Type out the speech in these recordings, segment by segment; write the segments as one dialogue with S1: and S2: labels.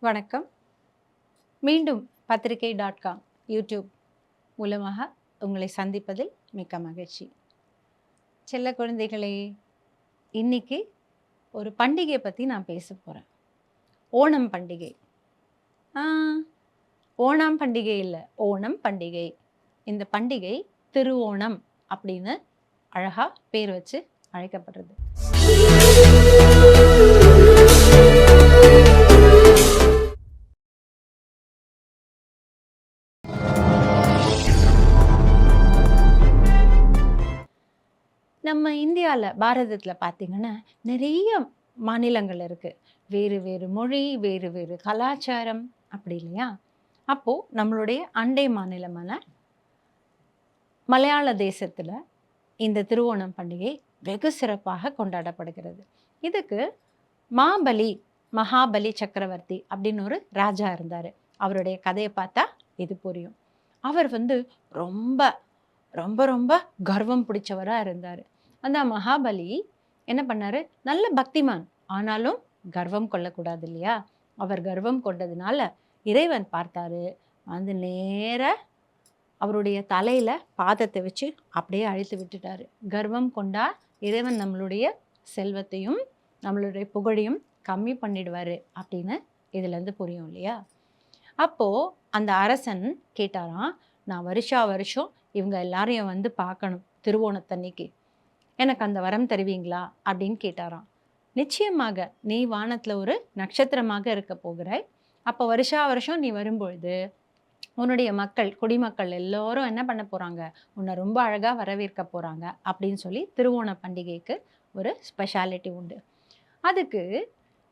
S1: வணக்கம். மீண்டும் பத்திரிகை டாட் காம் யூடியூப் மூலமாக உங்களை சந்திப்பதில் மிக்க மகிழ்ச்சி. செல்ல குழந்தைகளே இன்னைக்கு ஒரு பண்டிகையை பற்றி நான் பேச போகிறேன் ஓணம் பண்டிகை. ஆ, ஓணம் பண்டிகை இல்லை ஓணம் பண்டிகை. இந்த பண்டிகை திருவோணம் அப்படின்னு அழகா பேர் வச்சு அழைக்கப்படுறது. நம்ம இந்தியாவில் பாரதத்தில் பார்த்திங்கன்னா நிறைய மாநிலங்கள் இருக்குது வேறு வேறு மொழி வேறு வேறு கலாச்சாரம் அப்படி இல்லையா? அப்போது நம்மளுடைய அண்டை மாநிலமான மலையாள தேசத்தில் இந்த திருவோணம் பண்டிகை வெகு சிறப்பாக கொண்டாடப்படுகிறது. இதுக்கு மாபலி மகாபலி சக்கரவர்த்தி அப்படின்னு ஒரு ராஜா இருந்தார். அவருடைய கதையை பார்த்தா இது புரியும். அவர் வந்து ரொம்ப ரொம்ப ரொம்ப கர்வம் பிடிச்சவராக இருந்தார். அந்த மகாபலி என்ன பண்ணாரு? நல்ல பக்திமான். ஆனாலும் கர்வம் கொள்ளக்கூடாது இல்லையா? அவர் கர்வம் கொண்டதுனால இறைவன் பார்த்தாரு. வந்து நேர அவருடைய தலையில பாதத்தை வச்சு அப்படியே அழித்து விட்டுட்டாரு. கர்வம் கொண்டா இறைவன் நம்மளுடைய செல்வத்தையும் நம்மளுடைய புகழையும் கம்மி பண்ணிடுவாரு அப்படின்னு இதுலேருந்து புரியும் இல்லையா? அப்போது அந்த அரசன் கேட்டாராம் நான் வருஷா வருஷம் இவங்க எல்லாரையும் வந்து பார்க்கணும். திருவோணத்தன்னைக்கு. எனக்கு அந்த வரம் தருவீங்களா? அப்படின்னு கேட்டாராம். நிச்சயமாக நீ வானத்தில் ஒரு நட்சத்திரமாக இருக்க போகிறாய். அப்போ வருஷா வருஷம் நீ வரும்பொழுது உன்னுடைய மக்கள் குடிமக்கள் எல்லோரும் என்ன பண்ண போகிறாங்க உன்னை ரொம்ப அழகாக வரவேற்க போகிறாங்க அப்படின்னு சொல்லி திருவோண பண்டிகைக்கு ஒரு ஸ்பெஷாலிட்டி உண்டு. அதுக்கு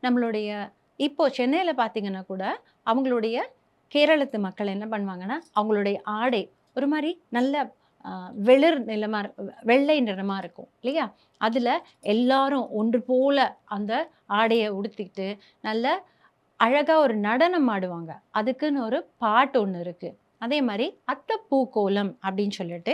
S1: நம்மளுடைய இப்போ சென்னையில் பார்த்தீங்கன்னா கூட அவங்களுடைய கேரளத்து மக்கள் என்ன பண்ணுவாங்கன்னா அவங்களுடைய ஆடை ஒரு மாதிரி நல்ல வெளிர் நிலமாக வெள்ளை நிறமாக இருக்கும் இல்லையா? அதில் எல்லாரும் ஒன்று போல அந்த ஆடையை உடுத்திக்கிட்டு நல்ல அழகாக ஒரு நடனம் ஆடுவாங்க. அதுக்குன்னு ஒரு பாட்டு ஒன்று இருக்குது அதே மாதிரி அத்தை பூக்கோலம் அப்படின்னு சொல்லிட்டு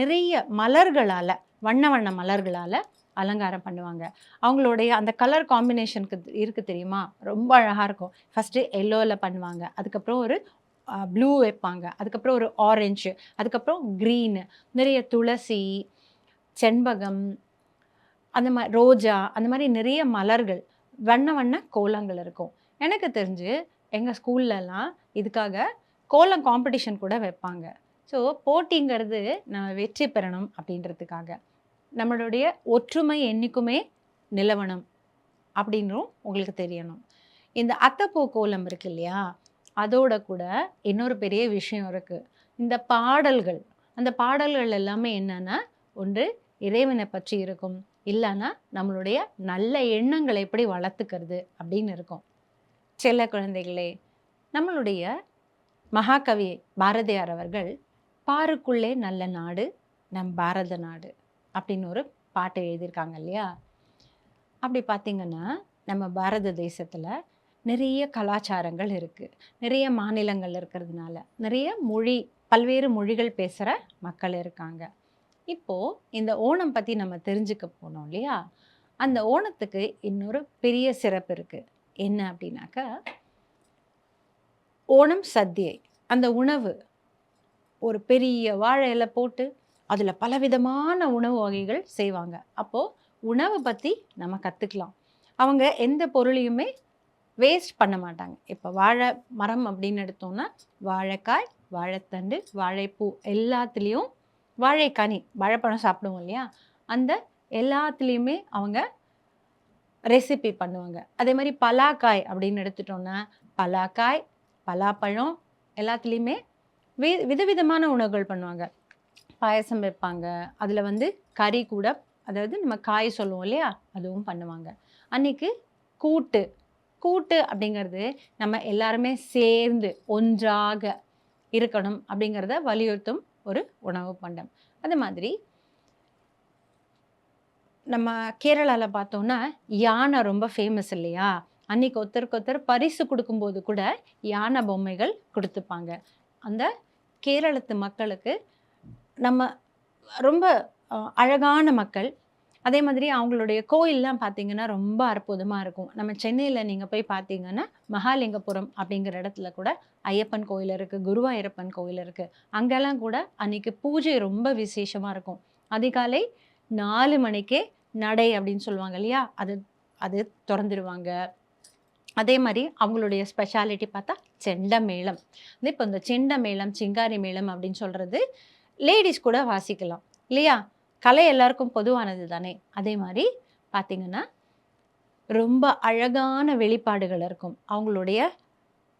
S1: நிறைய மலர்களால் வண்ண வண்ண மலர்களால் அலங்காரம் பண்ணுவாங்க. அவங்களுடைய அந்த கலர் காம்பினேஷனுக்கு இருக்குது தெரியுமா? ரொம்ப அழகாக இருக்கும். ஃபஸ்ட்டு எல்லோவில் பண்ணுவாங்க. அதுக்கப்புறம் ஒரு ப்ளூ வைப்பாங்க. அதுக்கப்புறம் ஒரு ஆரஞ்சு அதுக்கப்புறம் க்ரீனு நிறைய துளசி செண்பகம் அந்த மாதிரி ரோஜா அந்த மாதிரி நிறைய மலர்கள் வண்ண வண்ண கோலங்கள் இருக்கும். எனக்கு தெரிஞ்சு எங்கள் ஸ்கூல்லலாம் இதுக்காக கோலம் காம்படிஷன் கூட வைப்பாங்க. ஸோ போட்டிங்கிறது நம்ம வெற்றி பெறணும் அப்படின்றதுக்காக. நம்மளுடைய ஒற்றுமை என்றைக்குமே நிலவணும் அப்படின்னும் உங்களுக்கு தெரியணும். இந்த அத்தப்பூ கோலம் இருக்கு இல்லையா? அதோட கூட இன்னொரு பெரிய விஷயம் இருக்குது இந்த பாடல்கள் அந்த பாடல்கள் எல்லாமே என்னென்னா ஒன்று இறைவனை பற்றி இருக்கும். இல்லைன்னா நம்மளுடைய நல்ல எண்ணங்களை எப்படி வளர்த்துக்கிறது அப்படின்னு இருக்கும். செல்ல குழந்தைகளே நம்மளுடைய மகாகவி பாரதியார் அவர்கள் பாருக்குள்ளே நல்ல நாடு நம் பாரத நாடு அப்படின்னு ஒரு பாட்டு எழுதியிருக்காங்க இல்லையா? அப்படி பார்த்தீங்கன்னா நம்ம பாரத தேசத்தில் நிறைய கலாச்சாரங்கள் இருக்குது நிறைய மாநிலங்கள் இருக்கிறதுனால நிறைய மொழி பல்வேறு மொழிகள் பேசுகிற மக்கள் இருக்காங்க. இப்போது இந்த ஓணம் பற்றி நம்ம தெரிஞ்சுக்க போனோம் இல்லையா? அந்த ஓணத்துக்கு இன்னொரு பெரிய சிறப்பு இருக்குது என்ன அப்படின்னாக்கா ஓணம் சத்தியை அந்த உணவு ஒரு பெரிய வாழை இலை போட்டு அதில் பலவிதமான உணவு வகைகள் செய்வாங்க. அப்போது உணவை பற்றி நம்ம கற்றுக்கலாம் அவங்க எந்த பொருளையுமே வேஸ்ட் பண்ண மாட்டாங்க. இப்போ வாழை மரம் அப்படின்னு எடுத்தோம்னா வாழைக்காய் வாழைத்தண்டு வாழைப்பூ எல்லாத்துலேயும் வாழைக்கனி வாழைப்பழம் சாப்பிடுவோம் இல்லையா? அந்த எல்லாத்துலேயுமே அவங்க ரெசிபி பண்ணுவாங்க. அதே மாதிரி பலாக்காய் அப்படின்னு எடுத்துட்டோன்னா பலாக்காய் பலாப்பழம் எல்லாத்துலேயுமே வி விதவிதமான உணவுகள் பண்ணுவாங்க. பாயசம் வைப்பாங்க. அதில் வந்து கறி கூட அதாவது நம்ம காய் சொல்லுவோம் இல்லையா? அதுவும் பண்ணுவாங்க. அன்றைக்கி கூட்டு கூட்டு அப்படிங்கிறது நம்ம எல்லாருமே சேர்ந்து ஒன்றாக இருக்கணும் அப்படிங்கிறத வலியுறுத்தும் ஒரு உணவு பண்டம். அது மாதிரி நம்ம கேரளாவில் பார்த்தோன்னா யானை ரொம்ப ஃபேமஸ் இல்லையா? அன்னைக்கு ஒருத்தருக்கு ஒருத்தர் பரிசு கொடுக்கும்போது கூட யானை பொம்மைகள் கொடுத்துப்பாங்க. அந்த கேரளத்து மக்களுக்கு நம்ம ரொம்ப அழகான மக்கள் அதே மாதிரி அவங்களுடைய கோயில்லாம் பார்த்தீங்கன்னா ரொம்ப அற்புதமாக இருக்கும். நம்ம சென்னையில் நீங்கள் போய் பார்த்தீங்கன்னா மகாலிங்கபுரம் அப்படிங்கிற இடத்துல கூட ஐயப்பன் கோயில் இருக்குது குருவாயூரப்பன் கோயில் இருக்குது அங்கெல்லாம் கூட அன்னைக்கு பூஜை ரொம்ப விசேஷமாக இருக்கும். அதிகாலை நாலு மணிக்கே நடை அப்படின்னு சொல்லுவாங்க இல்லையா? அது அது திறந்துடுவாங்க அதே மாதிரி அவங்களுடைய ஸ்பெஷாலிட்டி பார்த்தா செண்ட மேளம் இப்போ இந்த செண்ட மேளம் சிங்காரி மேளம் அப்படின்னு சொல்கிறது லேடிஸ் கூட வாசிக்கலாம். இல்லையா? கலை எல்லாருக்கும் பொதுவானது தானே அதே மாதிரி பார்த்திங்கன்னா ரொம்ப அழகான வெளிப்பாடுகள் இருக்கும். அவங்களுடைய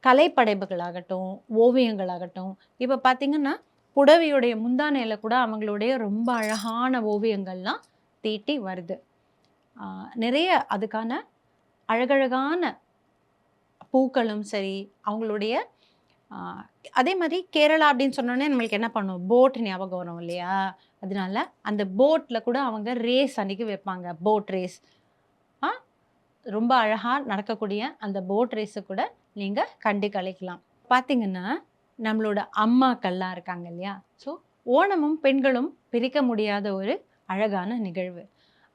S1: கலைப்படைப்புகளாகட்டும் ஓவியங்களாகட்டும். இப்போ பார்த்திங்கன்னா புடவையுடைய முந்தானையில் கூட அவங்களுடைய ரொம்ப அழகான ஓவியங்கள்லாம் தீட்டி வருது. நிறைய அதுக்கான அழகழகான பூக்களும் சரி அவங்களுடைய அதே மாதிரி கேரளா அப்படின்னு சொன்னோடனே நம்மளுக்கு என்ன பண்ணும்? போட் ஞாபகம் வரும் இல்லையா? அதனால அந்த போட்டில் கூட அவங்க ரேஸ் அன்றைக்கி வைப்பாங்க போட் ரேஸ் ஆ ரொம்ப அழகாக நடக்கக்கூடிய அந்த போட் ரேஸை கூட நீங்கள் கண்டு கழிக்கலாம் பார்த்தீங்கன்னா நம்மளோட அம்மாக்கள்லாம் இருக்காங்க இல்லையா? ஸோ ஓணமும் பெண்களும் பிரிக்க முடியாத ஒரு அழகான நிகழ்வு.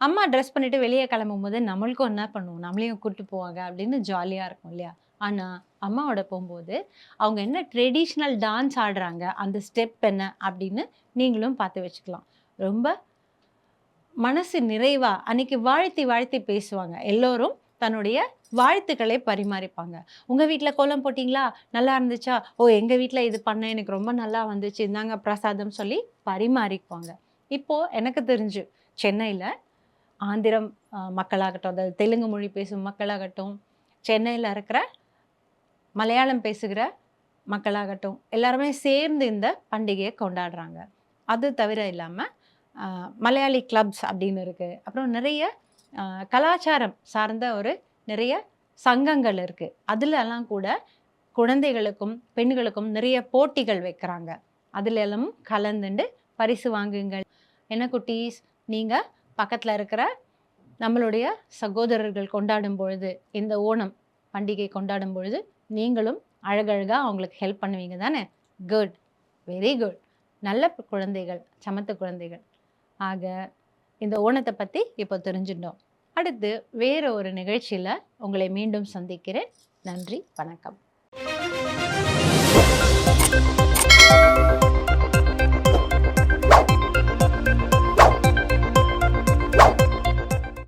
S1: அம்மா ட்ரெஸ் பண்ணிவிட்டு வெளியே கிளம்பும் போது நம்மளுக்கும் என்ன பண்ணுவோம் நம்மளையும் கூப்பிட்டு போவாங்க அப்படின்னு ஜாலியாக இருக்கும் இல்லையா? ஆனால் அம்மாவோட போகும்போது அவங்க என்ன ட்ரெடிஷ்னல் டான்ஸ் ஆடுறாங்க அந்த ஸ்டெப் என்ன அப்படின்னு நீங்களும் பார்த்து வச்சுக்கலாம். ரொம்ப மனசு நிறைவாக அன்னைக்கு வாழ்த்தி வாழ்த்தி பேசுவாங்க. எல்லோரும் தன்னுடைய வாழ்த்துக்களை பரிமாறிப்பாங்க. உங்கள் வீட்டில் கோலம் போட்டிங்களா? நல்லா இருந்துச்சா? ஓ எங்கள் வீட்டில் இது பண்ண எனக்கு ரொம்ப நல்லா வந்துச்சு. இந்தாங்க பிரசாதம் சொல்லி பரிமாறிக்குவாங்க. இப்போது எனக்கு தெரிஞ்சு சென்னையில் ஆந்திரம் மக்களாகட்டும் அதாவது தெலுங்கு மொழி பேசும் மக்களாகட்டும் சென்னையில் இருக்கிற மலையாளம் பேசுகிற மக்களாகட்டும் எல்லாருமே சேர்ந்து இந்த பண்டிகையை கொண்டாடுறாங்க. அது தவிர இல்லாமல் மலையாளி கிளப்ஸ் அப்படின்னு இருக்குது அப்புறம் நிறைய கலாச்சாரம் சார்ந்த ஒரு நிறைய சங்கங்கள் இருக்குது அதுலலாம் கூட குழந்தைகளுக்கும் பெண்களுக்கும் நிறைய போட்டிகள் வைக்கிறாங்க. அதிலெல்லாம் கலந்துண்டு பரிசு வாங்குங்கள். என்ன குட்டீஸ் நீங்கள் பக்கத்தில் இருக்கிற நம்மளுடைய சகோதரர்கள் கொண்டாடும் பொழுது இந்த ஓணம் பண்டிகை கொண்டாடும் பொழுது நீங்களும் அழகழகாக அவங்களுக்கு ஹெல்ப் பண்ணுவீங்க தானே? குட் வெரி குட் நல்ல குழந்தைகள் சமத்து குழந்தைகள். ஆக இந்த ஓணத்தை பற்றி இப்போ தெரிஞ்சுட்டோம். அடுத்து வேறு ஒரு நிகழ்ச்சியில் உங்களை மீண்டும் சந்திக்கிறேன். நன்றி வணக்கம்.